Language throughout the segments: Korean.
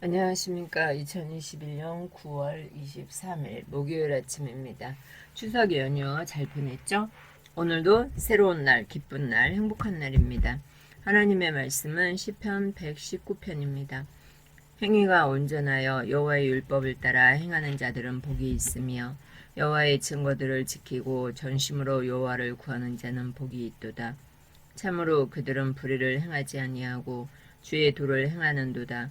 안녕하십니까. 2021년 9월 23일 목요일 아침입니다. 추석 연휴 잘 보냈죠? 오늘도 새로운 날, 기쁜 날, 행복한 날입니다. 하나님의 말씀은 시편 119편입니다. 행위가 온전하여 여호와의 율법을 따라 행하는 자들은 복이 있으며 여호와의 증거들을 지키고 전심으로 여호와를 구하는 자는 복이 있도다. 참으로 그들은 불의를 행하지 아니하고 주의 도를 행하는도다.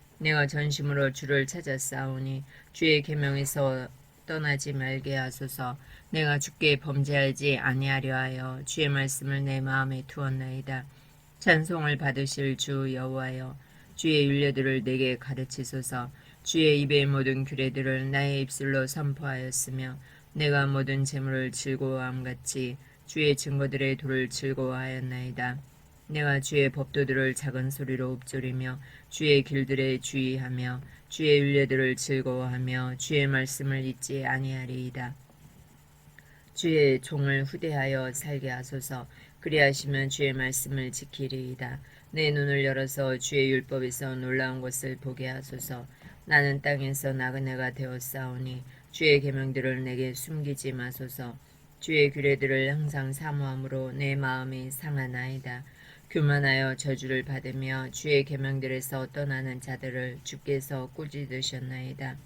내가 전심으로 주를 찾아 싸우니 주의 계명에서 떠나지 말게 하소서. 내가 주께 범죄하지 아니하려 하여 주의 말씀을 내 마음에 두었나이다. 찬송을 받으실 주 여호와여 주의 율례들을 내게 가르치소서. 주의 입의 모든 규례들을 나의 입술로 선포하였으며 내가 모든 재물을 즐거워함 같이 주의 증거들의 도를 즐거워하였나이다. 내가 주의 법도들을 작은 소리로 읊조리며 주의 길들에 주의하며 주의 율례들을 즐거워하며 주의 말씀을 잊지 아니하리이다. 주의 종을 후대하여 살게 하소서 그리하시면 주의 말씀을 지키리이다. 내 눈을 열어서 주의 율법에서 놀라운 것을 보게 하소서 나는 땅에서 나그네가 되었사오니 주의 계명들을 내게 숨기지 마소서 주의 규례들을 항상 사모함으로 내 마음이 상하나이다. 교만하여 저주를 받으며 주의 계명들에서 떠나는 자들을 주께서 꾸짖으셨나이다.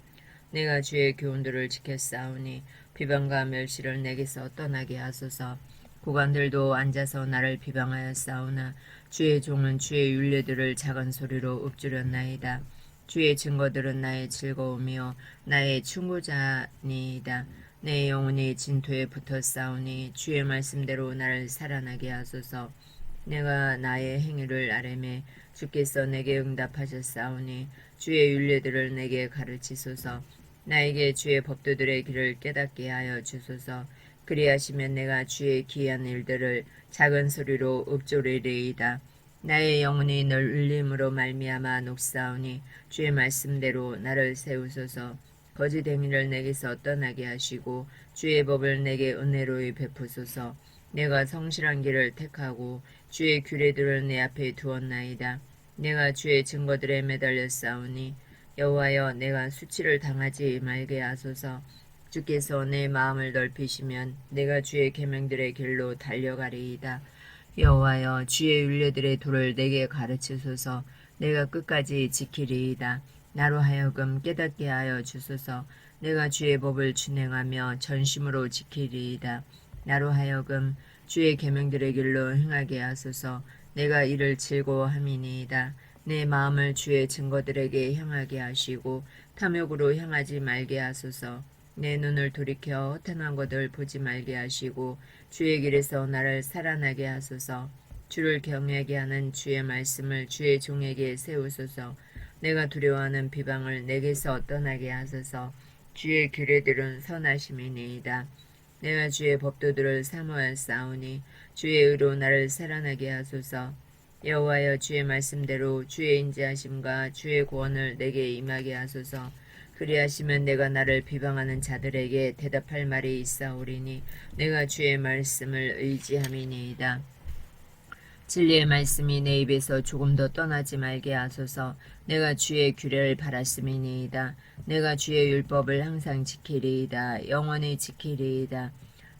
내가 주의 교훈들을 지켰사오니 비방과 멸시를 내게서 떠나게 하소서. 고관들도 앉아서 나를 비방하였사오나 주의 종은 주의 율례들을 작은 소리로 읊조렸나이다. 주의 증거들은 나의 즐거움이요 나의 충고자니이다. 내 영혼이 진토에 붙어 싸우니 주의 말씀대로 나를 살아나게 하소서. 내가 나의 행위를 아뢰매 주께서 내게 응답하셨사오니 주의 율례들을 내게 가르치소서. 나에게 주의 법도들의 길을 깨닫게 하여 주소서. 그리하시면 내가 주의 기이한 일들을 작은 소리로 읊조리리이다. 나의 영혼이 널 울림으로 말미암아 녹사오니 주의 말씀대로 나를 세우소서. 거짓 행위를 내게서 떠나게 하시고 주의 법을 내게 은혜로이 베푸소서. 내가 성실한 길을 택하고 주의 규례들을 내 앞에 두었나이다. 내가 주의 증거들에 매달려 싸우니 여호와여 내가 수치를 당하지 말게 하소서. 주께서 내 마음을 넓히시면 내가 주의 계명들의 길로 달려가리이다. 여호와여 주의 율례들의 도를 내게 가르치소서. 내가 끝까지 지키리이다. 나로 하여금 깨닫게 하여 주소서. 내가 주의 법을 준행하며 전심으로 지키리이다. 나로 하여금 주의 계명들의 길로 행하게 하소서. 내가 이를 즐거워함이니이다. 내 마음을 주의 증거들에게 향하게 하시고 탐욕으로 향하지 말게 하소서. 내 눈을 돌이켜 허탄한 것을 보지 말게 하시고 주의 길에서 나를 살아나게 하소서. 주를 경외하게 하는 주의 말씀을 주의 종에게 세우소서. 내가 두려워하는 비방을 내게서 떠나게 하소서. 주의 규례들은 선하심이니이다. 내가 주의 법도들을 사모하였사오니 주의 의로 나를 살아나게 하소서. 여호와여 주의 말씀대로 주의 인지하심과 주의 구원을 내게 임하게 하소서. 그리하시면 내가 나를 비방하는 자들에게 대답할 말이 있사오리니 내가 주의 말씀을 의지함이니이다. 진리의 말씀이 내 입에서 조금 더 떠나지 말게 하소서. 내가 주의 규례를 바랐음이니이다. 내가 주의 율법을 항상 지키리이다. 영원히 지키리이다.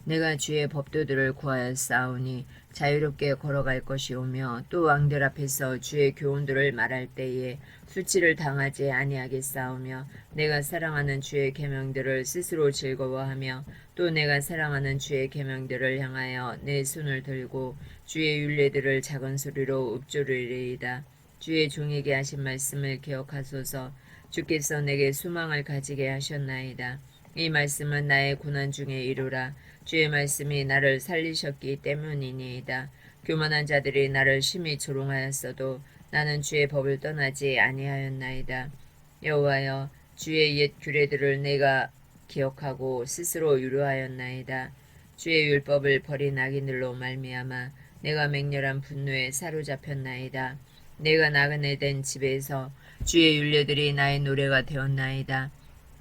내가 주의 법도들을 구하여 싸우니 자유롭게 걸어갈 것이오며 또 왕들 앞에서 주의 교훈들을 말할 때에 수치를 당하지 아니하게 싸우며 내가 사랑하는 주의 계명들을 스스로 즐거워하며 또 내가 사랑하는 주의 계명들을 향하여 내 손을 들고 주의 율례들을 작은 소리로 읊조리리이다. 주의 종에게 하신 말씀을 기억하소서. 주께서 내게 소망을 가지게 하셨나이다. 이 말씀은 나의 고난 중에 이루라. 주의 말씀이 나를 살리셨기 때문이니이다. 교만한 자들이 나를 심히 조롱하였어도 나는 주의 법을 떠나지 아니하였나이다. 여호와여 주의 옛 규례들을 내가 기억하고 스스로 유료하였나이다. 주의 율법을 버린 악인들로 말미암아 내가 맹렬한 분노에 사로잡혔나이다. 내가 나그네 된 집에서 주의 율례들이 나의 노래가 되었나이다.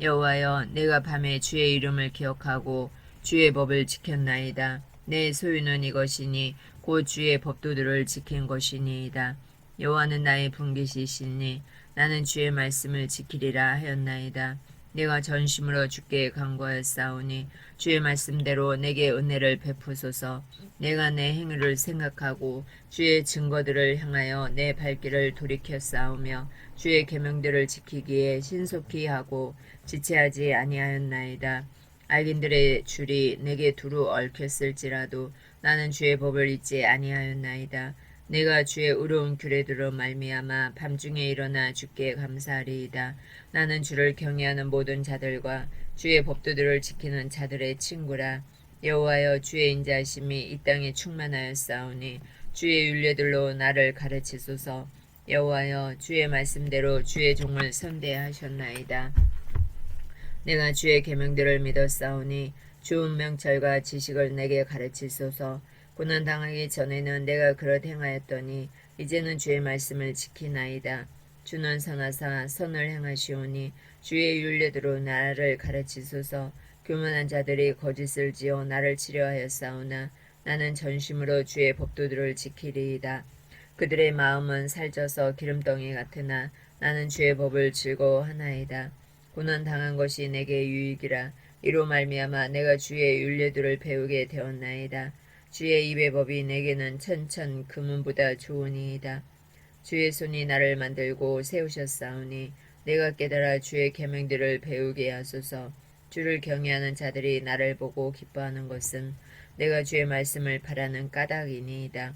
여호와여 내가 밤에 주의 이름을 기억하고 주의 법을 지켰나이다. 내 소유는 이것이니 곧 주의 법도들을 지킨 것이니이다. 여호와는 나의 분깃이시니 나는 주의 말씀을 지키리라 하였나이다. 내가 전심으로 주께 간구하였사오니 주의 말씀대로 내게 은혜를 베푸소서. 내가 내 행위를 생각하고 주의 증거들을 향하여 내 발길을 돌이켰사오며 주의 계명들을 지키기에 신속히 하고 지체하지 아니하였나이다. 악인들의 줄이 내게 두루 얽혔을지라도 나는 주의 법을 잊지 아니하였나이다. 내가 주의 의로운 규례들로 말미암아 밤중에 일어나 주께 감사하리이다. 나는 주를 경외하는 모든 자들과 주의 법도들을 지키는 자들의 친구라. 여호와여 주의 인자하심이 이 땅에 충만하였사오니 주의 율례들로 나를 가르치소서. 여호와여 주의 말씀대로 주의 종을 선대하셨나이다. 내가 주의 계명들을 믿었사오니 좋은 명철과 지식을 내게 가르치소서. 고난 당하기 전에는 내가 그릇 행하였더니 이제는 주의 말씀을 지키나이다. 주는 선하사 선을 행하시오니 주의 율례대로 나를 가르치소서. 교만한 자들이 거짓을 지어 나를 치려하였사오나 나는 전심으로 주의 법도들을 지키리이다. 그들의 마음은 살쪄서 기름덩이 같으나 나는 주의 법을 즐거워하나이다. 고난 당한 것이 내게 유익이라 이로 말미암아 내가 주의 율례들을 배우게 되었나이다. 주의 입의 법이 내게는 천천 금은보다 좋으니이다. 주의 손이 나를 만들고 세우셨사오니 내가 깨달아 주의 계명들을 배우게 하소서. 주를 경외하는 자들이 나를 보고 기뻐하는 것은 내가 주의 말씀을 바라는 까닭이니이다.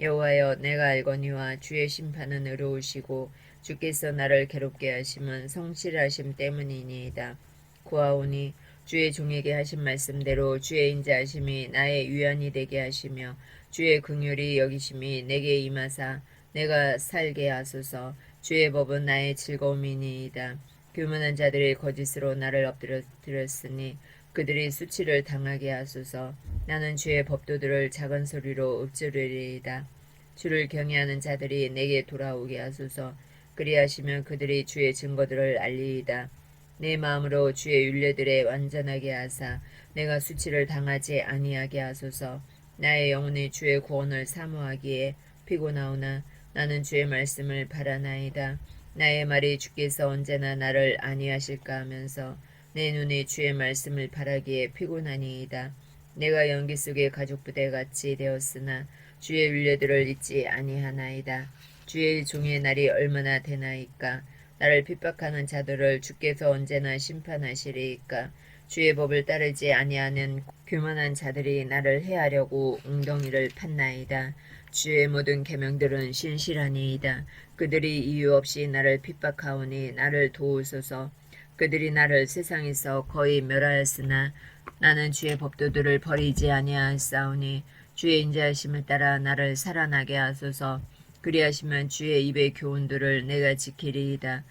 여호와여 내가 알거니와 주의 심판은 의로우시고 주께서 나를 괴롭게 하심은 성실하심 때문이니이다. 구하오니 주의 종에게 하신 말씀대로 주의 인자하심이 나의 유연이 되게 하시며 주의 긍휼이 여기심이 내게 임하사 내가 살게 하소서 주의 법은 나의 즐거움이니이다. 교만한 자들이 거짓으로 나를 엎드렸으니 그들이 수치를 당하게 하소서 나는 주의 법도들을 작은 소리로 읊조리리이다. 주를 경외하는 자들이 내게 돌아오게 하소서 그리하시면 그들이 주의 증거들을 알리이다. 내 마음으로 주의 율례들에 완전하게 하사 내가 수치를 당하지 아니하게 하소서. 나의 영혼이 주의 구원을 사모하기에 피곤하오나 나는 주의 말씀을 바라나이다. 나의 말이 주께서 언제나 나를 아니하실까 하면서 내 눈이 주의 말씀을 바라기에 피곤하니이다. 내가 연기 속의 가족 부대 같이 되었으나 주의 율례들을 잊지 아니하나이다. 주의 종의 날이 얼마나 되나이까? 나를 핍박하는 자들을 주께서 언제나 심판하시리이까? 주의 법을 따르지 아니하는 교만한 자들이 나를 해하려고 웅덩이를 팠나이다. 주의 모든 계명들은 신실하니이다. 그들이 이유 없이 나를 핍박하오니 나를 도우소서. 그들이 나를 세상에서 거의 멸하였으나 나는 주의 법도들을 버리지 아니하였사오니 주의 인자하심을 따라 나를 살아나게 하소서. 그리하시면 주의 입의 교훈들을 내가 지키리이다.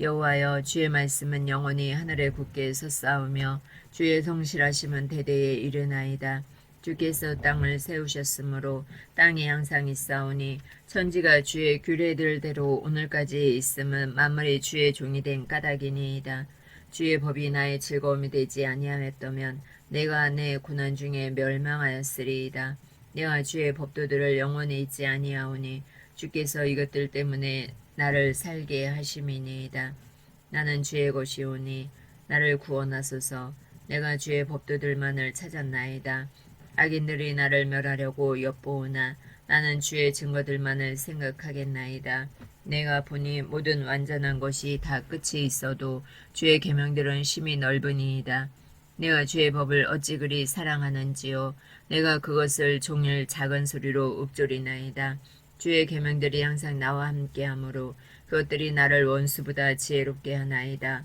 여호와여 주의 말씀은 영원히 하늘에 굳게 섰사오며 주의 성실하심은 대대에 이르나이다. 주께서 땅을 세우셨으므로 땅이 항상 있사오니 천지가 주의 규례들대로 오늘까지 있음은 만물이 주의 종이 된 까닭이니이다. 주의 법이 나의 즐거움이 되지 아니하였다면 내가 내 고난 중에 멸망하였으리이다. 내가 주의 법도들을 영원히 잊지 아니하오니 주께서 이것들 때문에 나를 살게 하심이니이다. 나는 주의 것이오니 나를 구원하소서. 내가 주의 법도들만을 찾았나이다. 악인들이 나를 멸하려고 엿보으나 나는 주의 증거들만을 생각하겠나이다. 내가 보니 모든 완전한 것이 다 끝이 있어도 주의 계명들은 심히 넓으니이다. 내가 주의 법을 어찌 그리 사랑하는지요. 내가 그것을 종일 작은 소리로 읊조리나이다. 주의 계명들이 항상 나와 함께하므로 그것들이 나를 원수보다 지혜롭게 하나이다.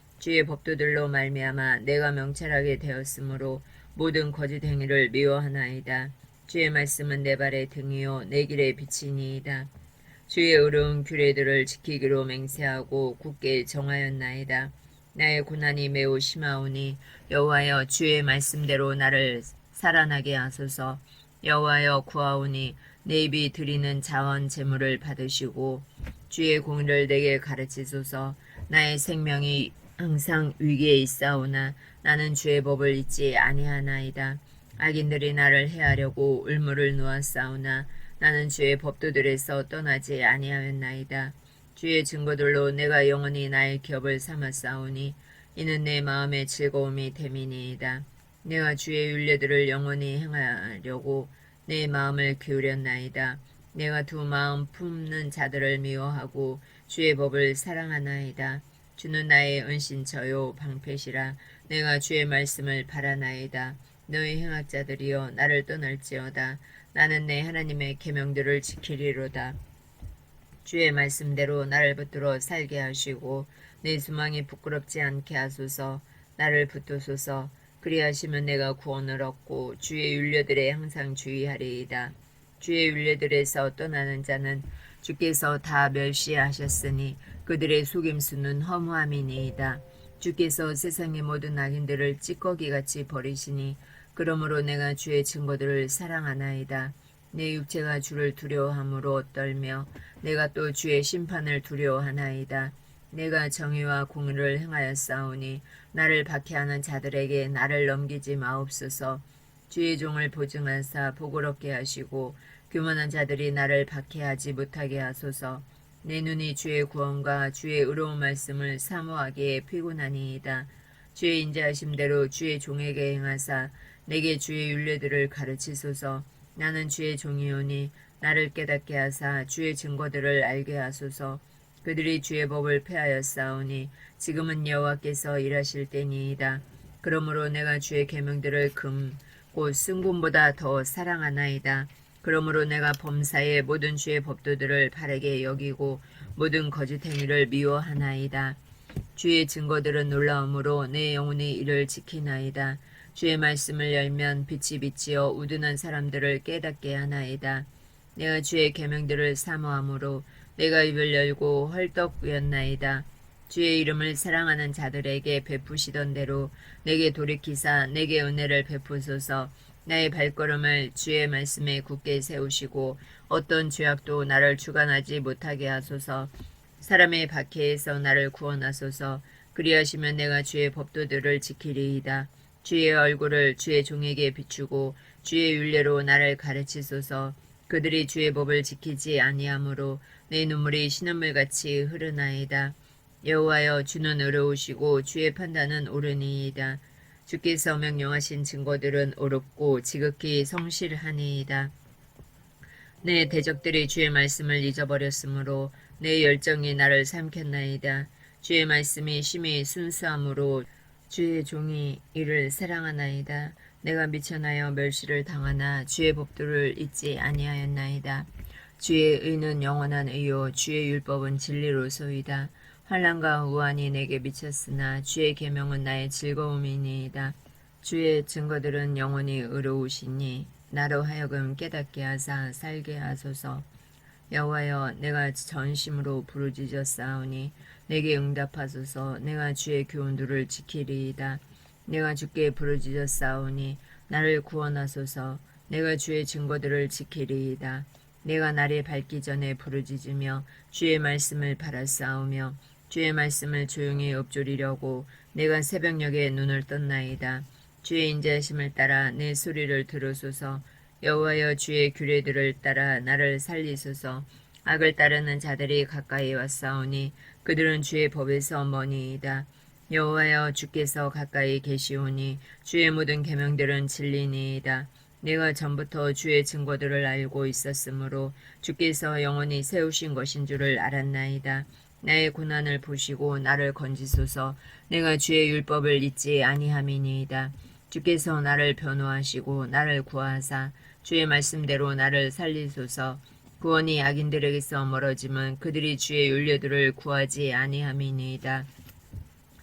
주의 법도들로 말미암아 내가 명철하게 되었으므로 모든 거짓 행위를 미워하나이다. 주의 말씀은 내 발의 등이요 내 길의 빛이니이다. 주의 의로운 규례들을 지키기로 맹세하고 굳게 정하였나이다. 나의 고난이 매우 심하오니 여호와여 주의 말씀대로 나를 살아나게 하소서. 여호와여 구하오니 내 입이 드리는 자원 제물을 받으시고 주의 공의를 내게 가르치소서. 나의 생명이 항상 위기에 있사오나 나는 주의 법을 잊지 아니하나이다. 악인들이 나를 해하려고 울무를 놓았사오나 나는 주의 법도들에서 떠나지 아니하였나이다. 주의 증거들로 내가 영원히 나의 기업을 삼았사오니 이는 내 마음의 즐거움이 됨이니이다. 내가 주의 윤례들을 영원히 행하려고 내 마음을 기울였나이다. 내가 두 마음 품는 자들을 미워하고 주의 법을 사랑하나이다. 주는 나의 은신처요 방패시라 내가 주의 말씀을 바라나이다. 너희 행악자들이여 나를 떠날지어다. 나는 내 하나님의 계명들을 지키리로다. 주의 말씀대로 나를 붙들어 살게 하시고 내 수망이 부끄럽지 않게 하소서. 나를 붙드소서. 그리하시면 내가 구원을 얻고 주의 윤례들에 항상 주의하리이다. 주의 윤례들에서 떠나는 자는 주께서 다 멸시하셨으니 그들의 속임수는 허무함이니이다. 주께서 세상의 모든 악인들을 찌꺼기같이 버리시니 그러므로 내가 주의 증거들을 사랑하나이다. 내 육체가 주를 두려워함으로 떨며 내가 또 주의 심판을 두려워하나이다. 내가 정의와 공의를 행하였사오니 나를 박해하는 자들에게 나를 넘기지 마옵소서. 주의 종을 보증하사 복을 얻게 하시고 교만한 자들이 나를 박해하지 못하게 하소서. 내 눈이 주의 구원과 주의 의로운 말씀을 사모하기에 피곤하니이다. 주의 인자하심대로 주의 종에게 행하사 내게 주의 윤례들을 가르치소서. 나는 주의 종이오니 나를 깨닫게 하사 주의 증거들을 알게 하소서. 그들이 주의 법을 폐하였사오니 지금은 여호와께서 일하실 때니이다. 그러므로 내가 주의 계명들을 금곧 승금보다 더 사랑하나이다. 그러므로 내가 범사의 모든 주의 법도들을 바르게 여기고 모든 거짓 행위를 미워하나이다. 주의 증거들은 놀라움으로 내 영혼이 이를 지키나이다. 주의 말씀을 열면 빛이 비치어 우둔한 사람들을 깨닫게 하나이다. 내가 주의 계명들을 사모함으로 내가 입을 열고 헐떡 부였나이다. 주의 이름을 사랑하는 자들에게 베푸시던 대로 내게 돌이키사 내게 은혜를 베푸소서. 나의 발걸음을 주의 말씀에 굳게 세우시고 어떤 죄악도 나를 주관하지 못하게 하소서. 사람의 박해에서 나를 구원하소서. 그리하시면 내가 주의 법도들을 지키리이다. 주의 얼굴을 주의 종에게 비추고 주의 윤례로 나를 가르치소서. 그들이 주의 법을 지키지 아니하므로 내 눈물이 신음물 같이 흐르나이다. 여호와여 주는 의로우시고 주의 판단은 옳으니이다. 주께서 명령하신 증거들은 옳고 지극히 성실하니이다. 내 대적들이 주의 말씀을 잊어버렸으므로 내 열정이 나를 삼켰나이다. 주의 말씀이 심히 순수함으로 주의 종이 이를 사랑하나이다. 내가 미천하여 멸시를 당하나 주의 법도를 잊지 아니하였나이다. 주의 의는 영원한 의요 주의 율법은 진리로소이다. 환란과 우환이 내게 미쳤으나 주의 계명은 나의 즐거움이니이다. 주의 증거들은 영원히 의로우시니 나로 하여금 깨닫게 하사 살게 하소서. 여호와여 내가 전심으로 부르짖었사오니 내게 응답하소서. 내가 주의 교훈들을 지키리이다. 내가 주께 부르짖었사오니 나를 구원하소서. 내가 주의 증거들을 지키리이다. 내가 날이 밝기 전에 부르짖으며 주의 말씀을 바라싸우며 주의 말씀을 조용히 읊조리려고 내가 새벽녘에 눈을 떴나이다. 주의 인자하심을 따라 내 소리를 들으소서. 여호와여 주의 규례들을 따라 나를 살리소서. 악을 따르는 자들이 가까이 왔사오니 그들은 주의 법에서 머니이다. 여호와여 주께서 가까이 계시오니 주의 모든 계명들은 진리니이다. 내가 전부터 주의 증거들을 알고 있었으므로 주께서 영원히 세우신 것인 줄을 알았나이다. 나의 고난을 보시고 나를 건지소서 내가 주의 율법을 잊지 아니함이니이다. 주께서 나를 변호하시고 나를 구하사 주의 말씀대로 나를 살리소서 구원이 악인들에게서 멀어짐은 그들이 주의 윤례들을 구하지 아니함이니이다.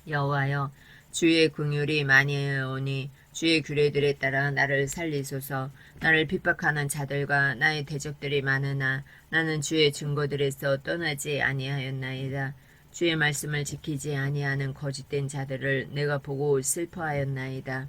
여호와여 주의 긍휼이 많이 오니 주의 규례들에 따라 나를 살리소서 나를 핍박하는 자들과 나의 대적들이 많으나 나는 주의 증거들에서 떠나지 아니하였나이다. 주의 말씀을 지키지 아니하는 거짓된 자들을 내가 보고 슬퍼하였나이다.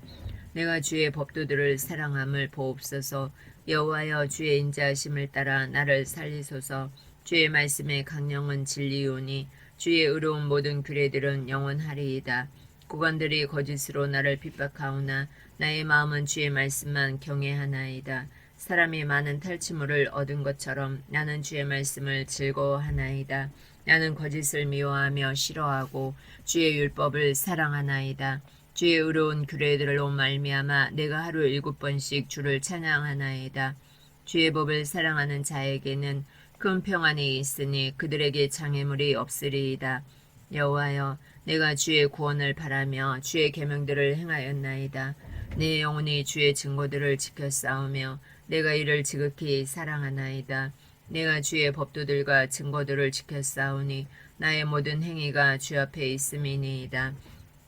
내가 주의 법도들을 사랑함을 보옵소서. 여호와여 주의 인자하심을 따라 나를 살리소서. 주의 말씀의 강령은 진리오니 주의 의로운 모든 규례들은 영원하리이다 구관들이 거짓으로 나를 핍박하오나 나의 마음은 주의 말씀만 경외하나이다. 사람이 많은 탈취물을 얻은 것처럼 나는 주의 말씀을 즐거워하나이다. 나는 거짓을 미워하며 싫어하고 주의 율법을 사랑하나이다. 주의 의로운 규례들로 말미암아 내가 하루 일곱 번씩 주를 찬양하나이다. 주의 법을 사랑하는 자에게는 큰 평안이 있으니 그들에게 장애물이 없으리이다. 여호와여 내가 주의 구원을 바라며 주의 계명들을 행하였나이다. 내 영혼이 주의 증거들을 지켜 싸우며 내가 이를 지극히 사랑하나이다. 내가 주의 법도들과 증거들을 지켜 싸우니 나의 모든 행위가 주 앞에 있음이니이다.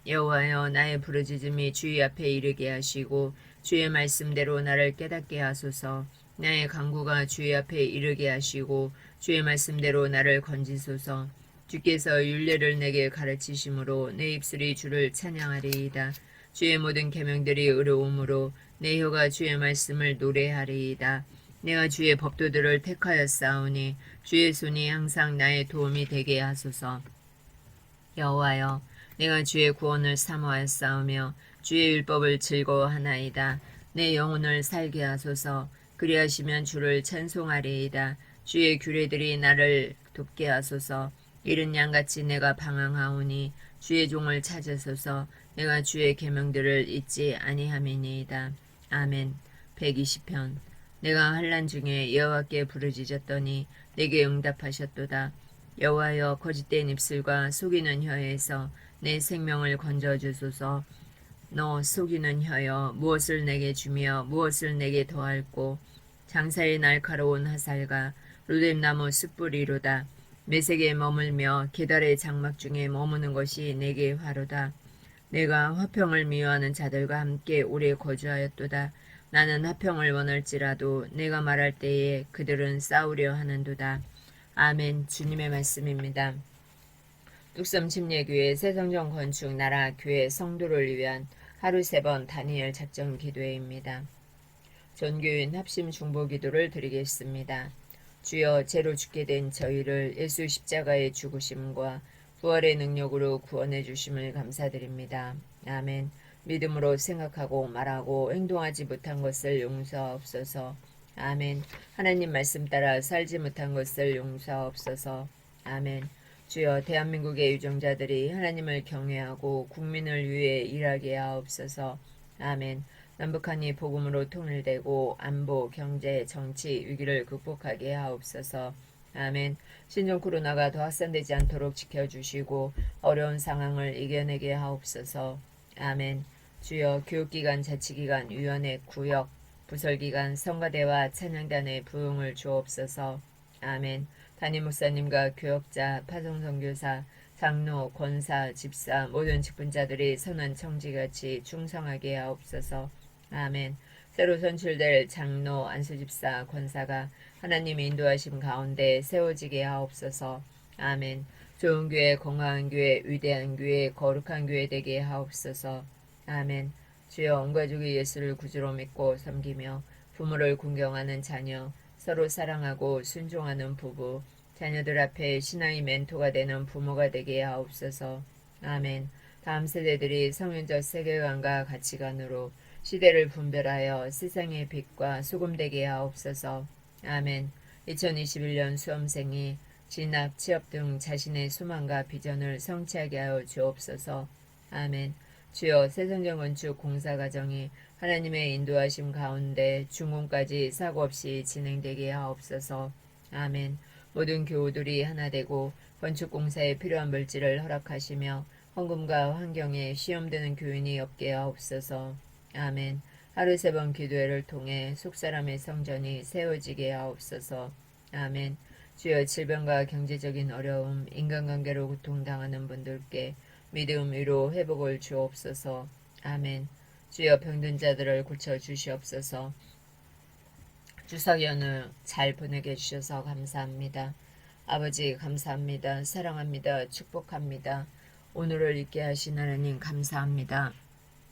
여호와여 나의 부르짖음이 주의 앞에 이르게 하시고 주의 말씀대로 나를 깨닫게 하소서. 나의 강구가 주의 앞에 이르게 하시고 주의 말씀대로 나를 건지소서. 주께서 윤례를 내게 가르치심으로 내 입술이 주를 찬양하리이다. 주의 모든 계명들이 의로움으로 내 혀가 주의 말씀을 노래하리이다. 내가 주의 법도들을 택하였사오니 주의 손이 항상 나의 도움이 되게 하소서. 여호와여, 내가 주의 구원을 사모하였사오며 주의 율법을 즐거워하나이다. 내 영혼을 살게 하소서. 그리하시면 주를 찬송하리이다. 주의 규례들이 나를 돕게 하소서. 이른 양같이 내가 방황하오니 주의 종을 찾으소서 내가 주의 계명들을 잊지 아니함이니이다. 아멘. 120편 내가 환란 중에 여호와께 부르짖었더니 내게 응답하셨도다. 여호와여 거짓된 입술과 속이는 혀에서 내 생명을 건져 주소서. 너 속이는 혀여 무엇을 내게 주며 무엇을 내게 더할꼬 장사의 날카로운 화살과 로뎀나무 숯불이로다. 매색에 머물며 계달의 장막 중에 머무는 것이 내게 화로다. 내가 화평을 미워하는 자들과 함께 오래 거주하였도다. 나는 화평을 원할지라도 내가 말할 때에 그들은 싸우려 하는도다. 아멘. 주님의 말씀입니다. 뚝섬 침례교회 새성전 건축 나라 교회 성도를 위한 하루 세 번 다니엘 작정 기도회입니다. 전교인 합심 중보 기도를 드리겠습니다. 주여 죄로 죽게 된 저희를 예수 십자가의 죽으심과 부활의 능력으로 구원해 주심을 감사드립니다. 아멘. 믿음으로 생각하고 말하고 행동하지 못한 것을 용서하옵소서. 아멘. 하나님 말씀 따라 살지 못한 것을 용서하옵소서. 아멘. 주여 대한민국의 유정자들이 하나님을 경외하고 국민을 위해 일하게 하옵소서. 아멘. 남북한이 복음으로 통일되고 안보, 경제, 정치 위기를 극복하게 하옵소서. 아멘. 신종 코로나가 더 확산되지 않도록 지켜주시고 어려운 상황을 이겨내게 하옵소서. 아멘. 주여 교육기관, 자치기관, 위원회, 구역, 부설기관, 성가대와 찬양단의 부흥을 주옵소서. 아멘. 담임 목사님과 교역자, 파송선교사, 장로, 권사, 집사, 모든 직분자들이 선한 청지같이 충성하게 하옵소서. 아멘. 새로 선출될 장로, 안수집사, 권사가 하나님의 인도하심 가운데 세워지게 하옵소서. 아멘. 좋은 교회, 건강한 교회, 위대한 교회, 거룩한 교회 되게 하옵소서. 아멘. 주여 온 가족이 예수를 구주로 믿고 섬기며 부모를 공경하는 자녀, 서로 사랑하고 순종하는 부부, 자녀들 앞에 신앙의 멘토가 되는 부모가 되게 하옵소서. 아멘. 다음 세대들이 성윤적 세계관과 가치관으로 시대를 분별하여 세상의 빛과 소금 되게 하옵소서. 아멘. 2021년 수험생이 진학, 취업 등 자신의 소망과 비전을 성취하게 하여 주옵소서. 아멘. 주여 새성정 건축 공사 과정이 하나님의 인도하심 가운데 중공까지 사고 없이 진행되게 하옵소서. 아멘. 모든 교우들이 하나 되고 건축 공사에 필요한 물질을 허락하시며 헌금과 환경에 시험되는 교인이 없게 하옵소서. 아멘. 하루 세 번 기도회를 통해 속사람의 성전이 세워지게 하옵소서. 아멘. 주여 질병과 경제적인 어려움, 인간관계로 고통당하는 분들께 믿음, 위로, 회복을 주옵소서. 아멘. 주여 병든 자들을 고쳐 주시옵소서. 추석 연휴 잘 보내게 해주셔서 감사합니다. 아버지 감사합니다. 사랑합니다. 축복합니다. 오늘을 있게 하신 하나님 감사합니다.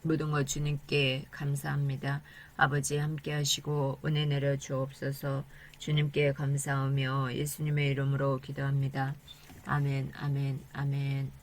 모든 것 주님께 감사합니다. 아버지 함께 하시고 은혜 내려 주옵소서 주님께 감사하며 예수님의 이름으로 기도합니다. 아멘, 아멘, 아멘.